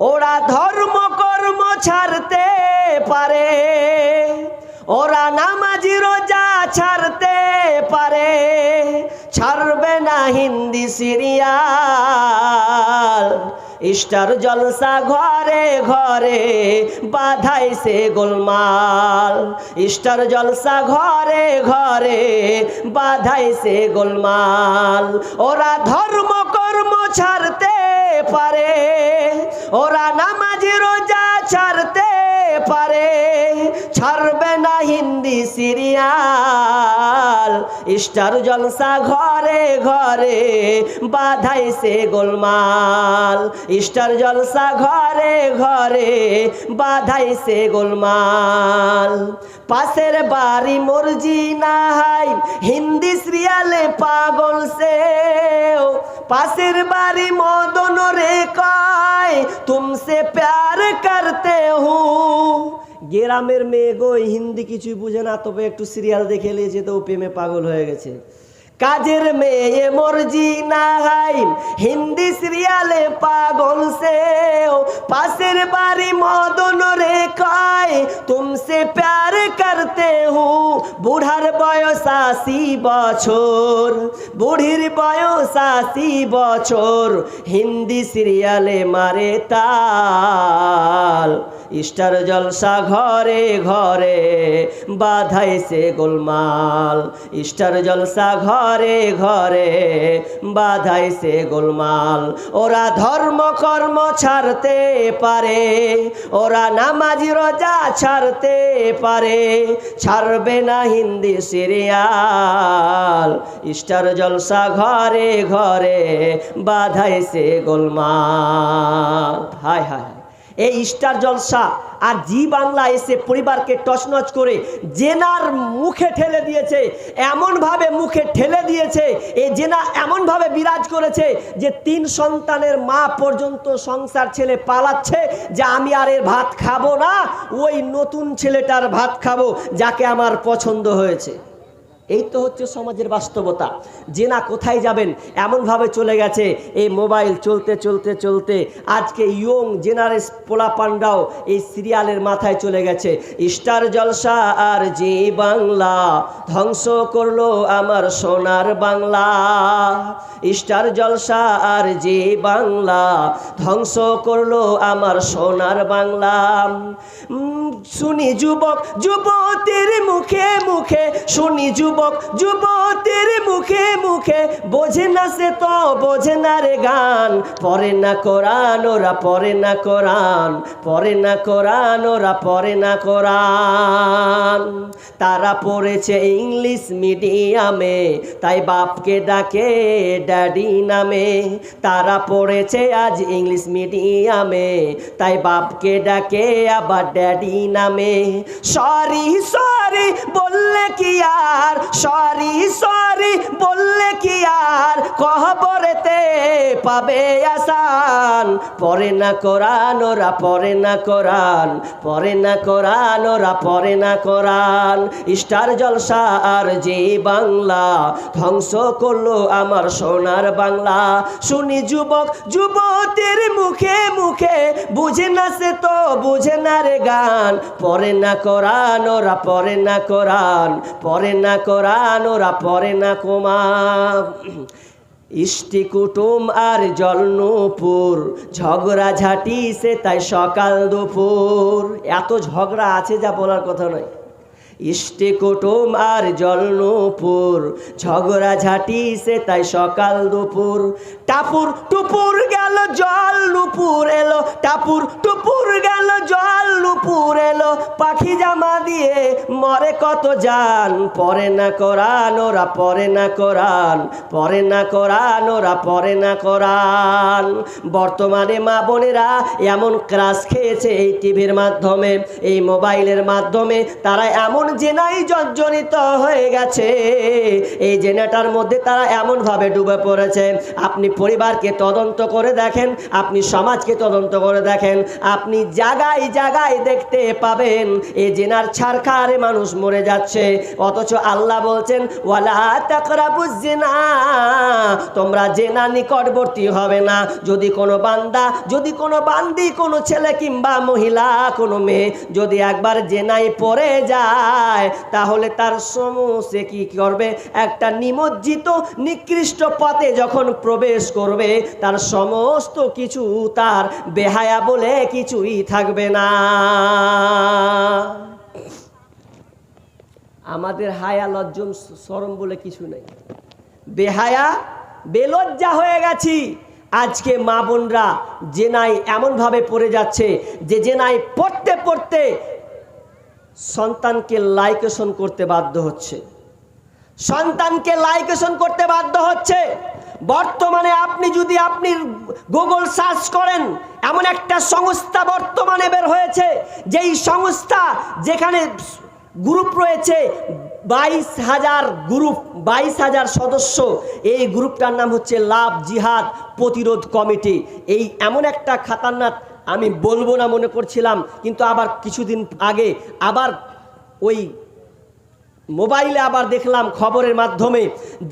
ওরা ধর্ম কর্ম ছাড়তে পারে। ওরা নামাজি, রোজা ছাড়তে পারে। ছাড়বে না হিন্দি সিরিয়াল। ইস্টার জলসা ঘরে ঘরে বাধাইছে গোলমাল। ইস্টার জলসা ঘরে ঘরে বাধাইছে গোলমাল। ওরা ধর্ম কর্ম ছাড়তে পারে। ওরা নামাজি রোজা ছাড়তে পারে। ছাড়বে না হিন্দি সিরিয়াল। স্টার জলসা ঘরে ঘরে বাধাইছে গোলমাল। স্টার জলসা ঘরে ঘরে বাধাইছে গোলমাল। পাশের বাড়ি মর্জি নাহাই হিন্দি সিরিয়ালে পাগল সে পাশের বাড়ি মদন রে তুমসে প্যার করতে হু গ্রামের মেয়ে গো হিন্দি কিছুই বুঝে না, তবে একটু সিরিয়াল দেখে নিয়েছে তো প্রেমে পাগল হয়ে গেছে। কাজের মেয়ে মর্জি না হিন্দি সিরিয়ালে পাগল সে পাশের বাড়ি মদন রে কয় তুমসে প্যার করতে হু। বুড়ার বয়স আশি বছর, বুড়ির বয়স আশি বছর, হিন্দি সিরিয়ালে মারে তাল। স্টার জলসা ঘরে ঘরে বাধাইছে গোলমাল স্টার জলসা ঘরে ঘরে ঘরে বাধাইছে গোলমাল। ওরা ধর্ম কর্ম ছাড়তে পারে, ওরা নামাজি রোজা ছাড়তে পারে। ছাড়বে না হিন্দি সিরিয়াল। স্টার জলসা ঘরে ঘরে বাধাইছে গোলমাল। হায় হায় এই স্টার জলসা আর জি বাংলা এসে পরিবারকে টচনচ করে জেনার মুখে ঠেলে দিয়েছে, এমনভাবে মুখে ঠেলে দিয়েছে এই জেনা এমনভাবে বিরাজ করেছে যে তিন সন্তানের মা পর্যন্ত সংসার ছেলে পালাচ্ছে যে আমি আর এর ভাত খাব না, ওই নতুন ছেলেটার ভাত খাব যাকে আমার পছন্দ হয়েছে। এই তো হচ্ছে সমাজের বাস্তবতা। যে না কোথায় যাবেন? এমনভাবে চলে গেছে। এই মোবাইল চলতে চলতে চলতে আজকে ইয়ং জেনারেস পোলা পান্ডাও এই সিরিয়ালের মাথায় চলে গেছে। স্টার জলসা আর জি বাংলা ধ্বংস করল আমার সোনার বাংলা। স্টার জলসা আর জি বাংলা ধ্বংস করল আমার সোনার বাংলা। শুনি যুবক, যুবতীর মুখে মুখে শুনি যুবক যুবতীর মুখে মুখে, বোঝে না সে তো, বোঝে না রে গান। পরে না কোরআন, ওরা পরে না কোরআন। পরে না কোরআন, ওরা পরে না কোরআন। তারা পড়েছে ইংলিশ মিডিয়ামে, তাই বাপকে ডাকে ড্যাডি নামে। তারা পড়েছে আজ ইংলিশ মিডিয়ামে, তাই বাপকে ডাকে আবার ড্যাডি নামে। সরি সরি, বললে কি আর? সরি সরি, বললে কি আর? কহবরেতে পাবে আসান। পরে না কোরআন, ওরা পরে না কোরআন। পরে না কোরআন, ওরা পরে না কোরআন। স্টার জলসা আর যে বাংলা, ধ্বংস করল আমার সোনার বাংলা। শুনি যুবক, যুবতীর মুখে মুখে, বুঝে না সে তো বুঝে না রে গান। পরে না কোরআন, ওরা পরে না কোরআন। পরে না কোরআন, ওরা পরে না কোমা। ইষ্টি কুটুম আর জলনপুর, ঝগড়া ঝাঁটি সে তাই সকাল দুপুর। এত ঝগড়া আছে যা বলার কথা নয়। ইষ্টি কুটুম আর জলনুপুর, ঝগড়া ঝাঁটি সে তাই সকাল দুপুর। টাপুর টুপুর গেল জল নুপুর এলো। টাপুর টুপুর গেল জল নুপুর এলো। পাখি জামা দিয়ে মরে কত যান। পরে না কোরআন, ওরা পরে না কোরআন। পরে না কোরআন, ওরা পরে না কোরআন। বর্তমানে মা বোনেরা এমন ক্রাশ খেয়েছে এই টিভির মাধ্যমে, এই মোবাইলের মাধ্যমে। তারা এমন জেনাই জর্জরিত হয়ে গেছে। এই জেনাটার মধ্যে তারা এমনভাবে ডুবে পড়েছে। আপনি পরিবারকে তদন্ত করে দেখেন, আপনি সমাজকে তদন্ত করে দেখেন, আপনি জায়গায় জায়গায় দেখতে পাবেন। এই জেনার ছাড়খারে মানুষ মরে যাচ্ছে। অথচ আল্লাহ বলছেন, ওয়ালা তাকরাবুজ জিনা। তোমরা জেনা নিকটবর্তী হবে না। যদি কোনো বান্দা, যদি কোনো বান্দি, কোনো ছেলে কিংবা মহিলা, কোনো মেয়ে যদি একবার জেনাই পড়ে যায়, তাহলে তার সমস্ত কি করবে? একটা নিমজ্জিত, নিকৃষ্ট পথে যখন প্রবেশ করবে, তার সমস্ত কিছু তার বেহায়া বলে কিছুই থাকবে না। আমাদের হায়া লজ্জম সরম বলে কিছু নেই। বেহায়া, বেলজ্জা হয়ে গেছি। আজকে মা বোনরা জেনাই এমনভাবে পড়ে যাচ্ছে যে জেনাই পড়তে পড়তে সন্তানকে লাইকেশন করতে বাধ্য হচ্ছে। সন্তানকে লাইকেশন করতে বাধ্য হচ্ছে। বর্তমানে আপনি যদি আপনি গুগল সার্চ করেন, এমন একটা সংস্থা বর্তমানে বের হয়েছে, যেই সংস্থা যেখানে গ্রুপ রয়েছে বাইশ হাজার গ্রুপ, বাইশ হাজার সদস্য। এই গ্রুপটার নাম হচ্ছে লাভ জিহাদ প্রতিরোধ কমিটি। এই এমন একটা খাতারনাথ আমি বলব না মনে করছিলাম, কিন্তু আবার কিছুদিন আগে আবার ওই মোবাইলে আবার দেখলাম খবরের মাধ্যমে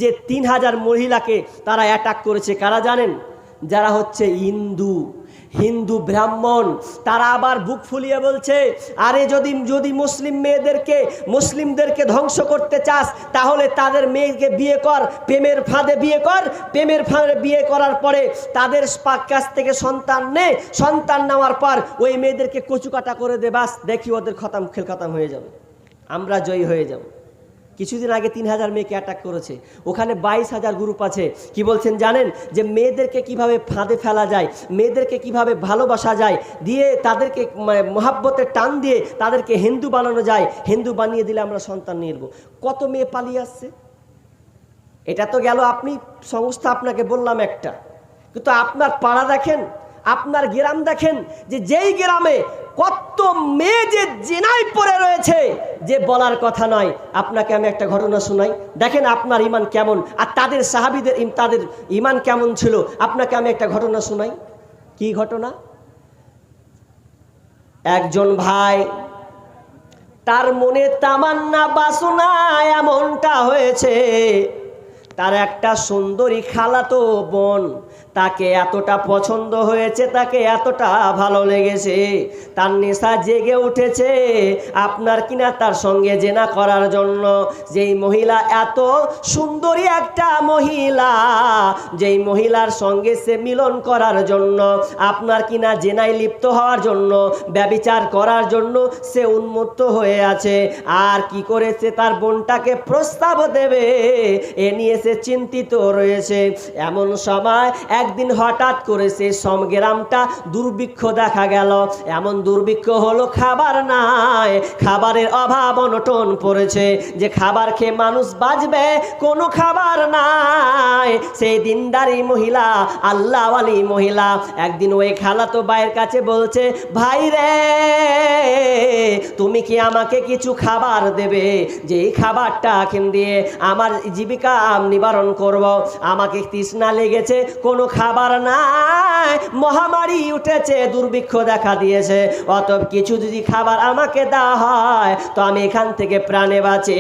যে তিন হাজার মহিলাকে তারা অ্যাটাক করেছে। কারা জানেন? যারা হচ্ছে হিন্দু। হিন্দু ব্রাহ্মণ, তারা আবার বুক ফুলিয়ে বলছে, আরে যদি যদি মুসলিম মেয়েদেরকে, মুসলিমদেরকে ধ্বংস করতে চাস, তাহলে তাদের মেয়েকে বিয়ে কর, প্রেমের ফাঁদে বিয়ে কর। প্রেমের ফাঁদে বিয়ে করার পরে তাদের কাছ থেকে সন্তান নে, সন্তান নেওয়ার পর ওই মেয়েদেরকে কচুকাটা করে দে, বাস, দেখি ওদের খতাম খেল খতাম হয়ে যাবে। আমরা জয়ী হয়ে যাব। কিছুদিন আগে তিন হাজার মেয়েকে অ্যাটাক করেছে। ওখানে বাইশ হাজার গ্রুপ আছে। কি বলছেন জানেন? যে মেয়েদেরকে কীভাবে ফাঁদে ফেলা যায়, মেয়েদেরকে কীভাবে ভালোবাসা যায়, দিয়ে তাদেরকে মহাব্বতের টান দিয়ে তাদেরকে হিন্দু বানানো যায়। হিন্দু বানিয়ে দিলে আমরা সন্তান নিয়ে নেব। কত মেয়ে পালিয়ে আসছে? এটা তো গেল আপনি, সংস্থা আপনাকে বললাম একটা। কিন্তু আপনার পাড়া দেখেন আপনার গ্রাম দেখেন যে যেই গ্রামে কত মেয়ে যে জেনাই পড়ে রয়েছে, যে বলার কথা নয়। আপনাকে আমি একটা ঘটনা শোনাই। দেখেন আপনার ইমান কেমন আর তাদের সাহাবিদের তাদের ইমান কেমন ছিল? আপনাকে আমি একটা ঘটনা শোনাই। কি ঘটনা? একজন ভাই, তার মনে তামান্না বাসনা এমনটা হয়েছে, তার একটা সুন্দরী খালাতো বোন তাকে এতটা পছন্দ হয়েছে, তাকে এতটা ভালো লেগেছে। তার নেশা জেগে উঠেছে। আপনার কিনা তার সঙ্গে জেনা করার জন্য। যেই মহিলা এত সুন্দরী একটা মহিলা, যেই মহিলার সঙ্গে সে মিলন করার জন্য, আপনার কিনা জেনায় লিপ্ত হওয়ার জন্য, ব্যবিচার করার জন্য সে উন্মুক্ত হয়ে আছে। আর কি করেছে তার বোনটাকে প্রস্তাব দেবে, এ নিয়ে সে চিন্তিত রয়েছে। এমন সময় একদিন হঠাৎ করে সে সমগ্রামটা দুর্ভিক্ষ দেখা গেল। এমন দুর্ভিক্ষ হলো খাবার নাই। খাবারের অভাব অনটন পড়েছে। যে খাবার খেয়ে মানুষ বাঁচবে, কোনো খাবার নাই। সেই দিনদারি মহিলা, আল্লাহওয়ালি মহিলা, একদিন ওই খালাতো ভাইয়ের কাছে বলছে, ভাই রে, তুমি কি আমাকে কিছু খাবার দেবে? যে এই খাবারটা খেন দিয়ে আমার জীবিকা নিবারণ করব, আমাকে তৃষ্ণা লেগেছে, কোনো খাবার নাই। মহামারী উঠেছে, দুর্ভিক্ষ দেখা দিয়েছে। অত কিছু যদি খাবার আমাকে দেওয়া হয়, তো আমি এখান থেকে প্রাণে বাঁচি।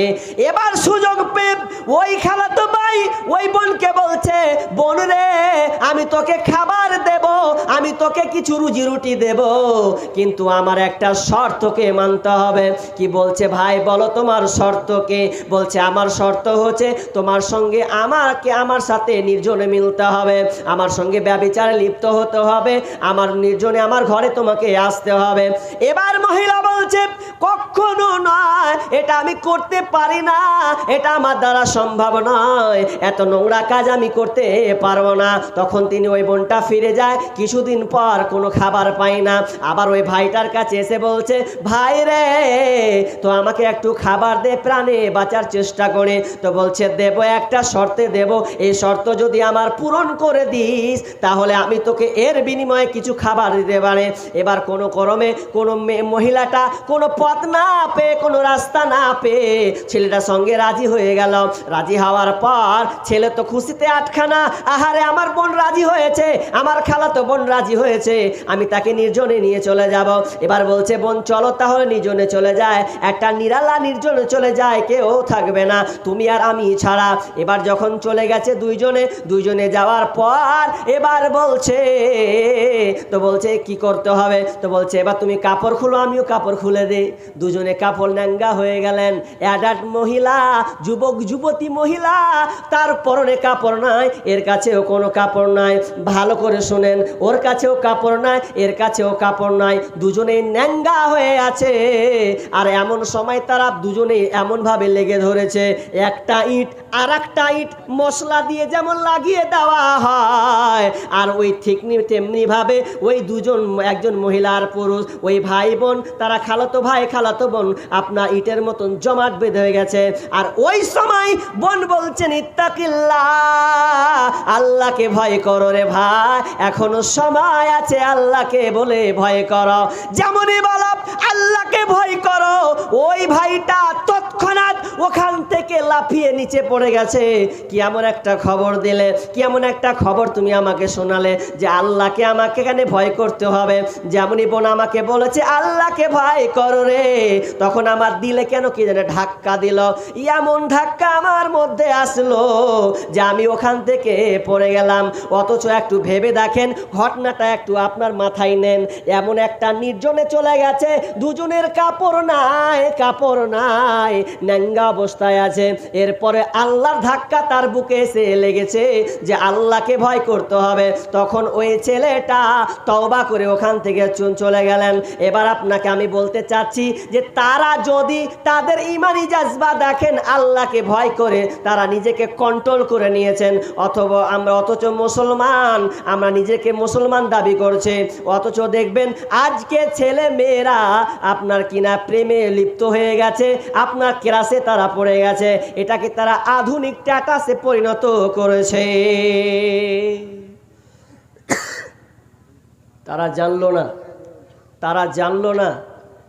এবার সুযোগ পেয়ে ওই খালাতো ভাই, ওই বোনকে বলছে, বোন রে, আমি তোকে খাবার দেব, আমি তোকে কিছু রুজি রুটি দেব। কিন্তু আমার একটা শর্তকে মানতে হবে। কি বলছে, ভাই, বলো তোমার শর্তকে। বলছে, আমার শর্ত হচ্ছে, তোমার সঙ্গে আমাকে, আমার সাথে নির্জনে মিলতে হবে। আমার সঙ্গে ব্যবিচারে লিপ্ত হতে হবে। আমার নির্জনে আমার ঘরে তোমাকে আসতে হবে। এবার মহিলা বলছে কখনো নয়। এটা আমি করতে পারি না। এটা আমার দ্বারা সম্ভব নয়। এত নোংরা কাজ আমি করতে পারব না। তখন তিনি ওই বোনটা ফিরে যায়। কিছুদিন পর কোনো খাবার পাই না। আবার ওই ভাইটার কাছে এসে বলছে, ভাই রে, তো আমাকে একটু খাবার দে, প্রাণে বাঁচার চেষ্টা করে। তো বলছে, দেব একটা শর্তে দেব। এই শর্ত যদি আমার পূরণ করে দিস, তাহলে আমি তোকে এর বিনিময়ে কিছু খাবার দিতে পারে। এবার কোনো করমে, কোনো মহিলাটা, কোনো পথ না পেয়ে, কোনো রাস্তা না পেয়ে ছেলেটার সঙ্গে রাজি হয়ে গেল। রাজি হওয়ার পর ছেলে তো খুশিতে আটখানা, আহারে, আমার বোন রাজি হয়েছে, আমার খালা তো বোন রাজি হয়েছে, আমি তাকে নির্জনে নিয়ে চলে যাব। এবার বলছে, বোন, চলো তাহলে নির্জনে চলে যায়, একটা নিরালা নির্জনে চলে যায়, কেউ থাকবে না, তুমি আর আমি ছাড়া। এবার যখন চলে গেছে দুইজনে দুইজনে যাওয়ার পর এবার বলছে, তো বলছে, কি করতে হবে? তো বলছে, এবার তুমি কাপড় খুলো, আমিও কাপড় খুলে দিই। দুজনে কাপড় ন্যাঙ্গা হয়ে গেলেন। অ্যাডাল্ট মহিলা, যুবক, যুবতী মহিলা, তার পরনে কাপড় নাই, এর কাছেও কোনো কাপড় নাই। ভালো করে শোনেন, ওর কাছেও কাপড় নাই, এর কাছেও কাপড় নাই। দুজনেই ন্যাঙ্গা হয়ে আছে। আর এমন সময় তারা দুজনেই এমনভাবে লেগে ধরেছে, একটা ইট আর একটা ইট মশলা দিয়ে যেমন লাগিয়ে দেওয়া হয়। আর ওই ঠিক তেমনি ভাবে ওই দুজন একজন মহিলার পুরুষ, ওই ভাই বোন, তারা খালাতো ভাই, খালাতো বোন, আপনার ইটের মতন জমাট বেঁধে হয়ে গেছে। আর ওই সময় বোন বলছেন, ইত্তাকিল্লা, আল্লাহকে ভয় করো রে ভাই, এখনও সময় আছে আল্লাহকে বলে ভয় করো। যেমনই বলো, আল্লাহকে ভয় করো। ওই ভাইটা তৎক্ষণাৎ ওখান থেকে লাফিয়ে নিচে পড়ে গেছে। কি এমন একটা খবর দিলে? কি এমন একটা খবর তুমি আমাকে শোনালে যে আল্লাহকে আমাকে এখানে ভয় করতে হবে? যেমনই বোন আমাকে বলেছে, আল্লাহকে ভয় করো রে। তখন আমার দিলে কেন কি জানে ধাক্কা দিল। এমন ধাক্কা আমার মধ্যে আসলো যে আমি ওখান থেকে পড়ে গেলাম। অথচ একটু ভেবে দেখেন, ঘটনাটা একটু আপনার মাথায় নেন। এমন একটা নির্জনে চলে গেছে, দুজনের কাপড় নাই কাপড় নাই ন্যাঙ্গা অবস্থায় আছে। এরপরে আল্লাহর ধাক্কা তার বুকে এসে লেগেছে যে আল্লাহকে ভয় করতে হবে। তখন ওই ছেলেটা তওবা করে ওখান থেকে চুন- চলে গেলেন। এবার আপনাকে আমি বলতে চাচ্ছি যে তারা যদি তাদের ইমানি জাজবা দেখেন আল্লাহকে ভয় করে, তারা নিজেকে কন্ট্রোল করে নিয়েছেন। অথবা আমরা অথচ মুসলমান, আমরা নিজেকে মুসলমান দাবি করছে। অথচ দেখবেন আজকে ছেলে মেয়েরা আপনার কিনা প্রেমে লিপ্ত হয়ে গেছে, আপনার ক্লাসে তারা পড়ে গেছে। এটাকে তারা আধুনিক টাটাসে পরিণত করেছে। তারা জানলো না, তারা জানলো না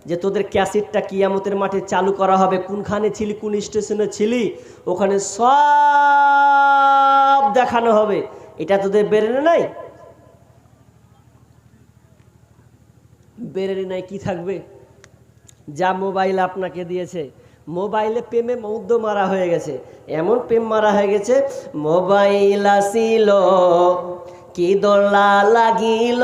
যে তোদের ক্যাসেটটা কিয়ামতের মাঠে চালু করা হবে। কোনখানে ছিলি, কোন স্টেশনে ছিলি, ওখানে সব দেখানো হবে। এটা তোদের বেরেনে নাই? বেরেনে নাই কি থাকবে? যা মোবাইল আপনাকে দিয়েছে। মোবাইলে প্রেমে মৌদ্য মারা হয়ে গেছে। এমন প্রেম মারা হয়ে গেছে, মোবাইল আসিল, কি দোলা লাগিল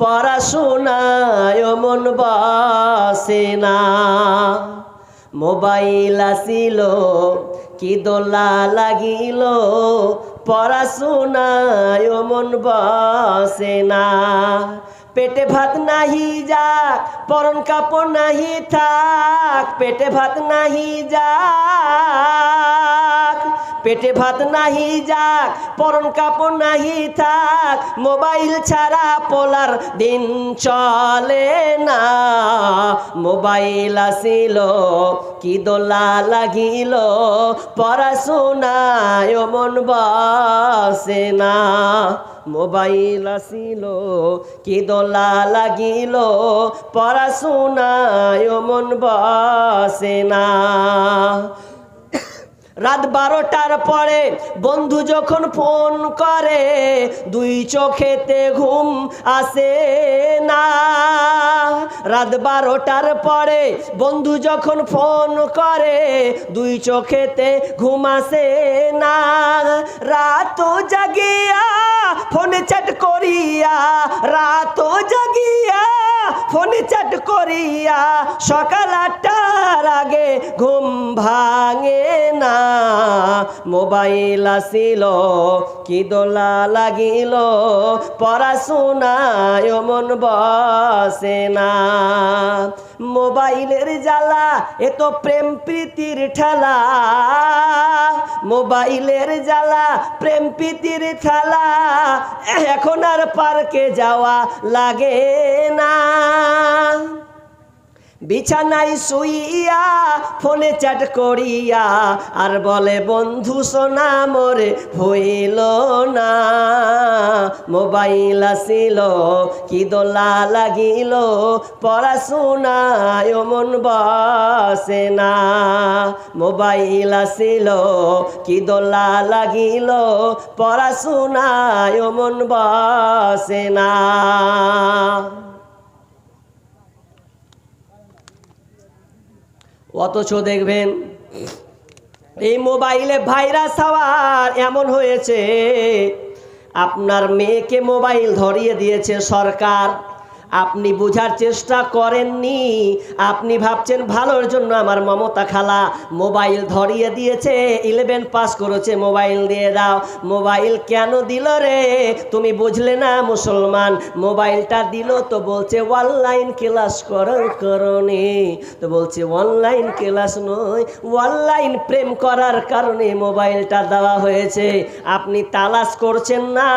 পড়াশোনায় মন বসে না। মোবাইল আসিল, কি দোলা লাগিল পড়াশোনায় মন বসে না। পেটে ভাত নাহি যাক, পরন কাপড় নাহি থাক, পেটে ভাত নাহি যাক, পেটে ভাত নাহি যাক, পরন কাপড় নাহি থাক, মোবাইল ছাড়া পোলার দিন চলে না। মোবাইল আসিল, কি দোলা লাগিল পড়াশোনায় মন বসে না। মোবাইল আসিল কি দোলা লাগিল পড়াশোনায় মন বসে না। রাত বারোটার পরে বন্ধু যখন ফোন করে, দুই চোখেতে ঘুম আসে না। রাত বারোটার পরে বন্ধু যখন ফোন করে, দুই চোখেতে ঘুম আসে না। রাত জাগিয়া ফোনে চ্যাট করিয়া রাত জাগিয়া ফোনে চ্যাট করিয়া, সকাল আটটার আগে ঘুম ভাঙে না। মোবাইল আসিল, কি দোলা লাগিল? পড়াশোনায় মন বসে না। মোবাইলের জ্বালা, এ তো প্রেম প্রীতির ঠেলা। মোবাইলের জ্বালা, প্রেম প্রীতির ঠেলা। এখন আর পার্কে যাওয়া লাগে না। বিছানায় শুইয়া ফোনে চ্যাট করিয়া, আর বলে, বন্ধু সোনা, মোরে হইল না। মোবাইল আসিল, কি দোলা লাগিল, পড়াশোনায় মন বসে না। মোবাইল আসিল, কি দোলা লাগিল, পড়াশোনায় মন বসে না। অথচ দেখবেন এই মোবাইলে ভাইরাস হওয়ার এমন হয়েছে আপনার মেয়েকে মোবাইল ধরিয়ে দিয়েছে সরকার। আপনি বোঝার চেষ্টা করেননি। আপনি ভাবছেন ভালোর জন্য আমার মমতা খালা মোবাইল ধরিয়ে দিয়েছে ইলেভেন পাস করেছে, মোবাইল দিয়ে দাও। মোবাইল কেন দিল রে? তুমি বুঝলে না মুসলমান, মোবাইলটা দিল তো বলছে অনলাইন ক্লাস করার কারণে। তো বলছে অনলাইন ক্লাস নয় অনলাইন প্রেম করার কারণে মোবাইলটা দেওয়া হয়েছে। আপনি তালাশ করছেন না,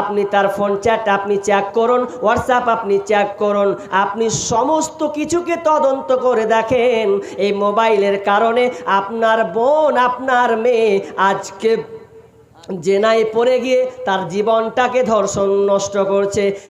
আপনি তার ফোন চ্যাট আপনি চেক করুন হোয়াটসঅ্যাপ আপনি চেক করুন। আপনি সমস্ত কিছুকে তদন্ত করে দেখেন। এই মোবাইলের কারণে আপনার বোন, আপনার মেয়ে আজকে জেনায় পড়ে গিয়ে তার জীবনটাকে ধর্ষণ নষ্ট করছে।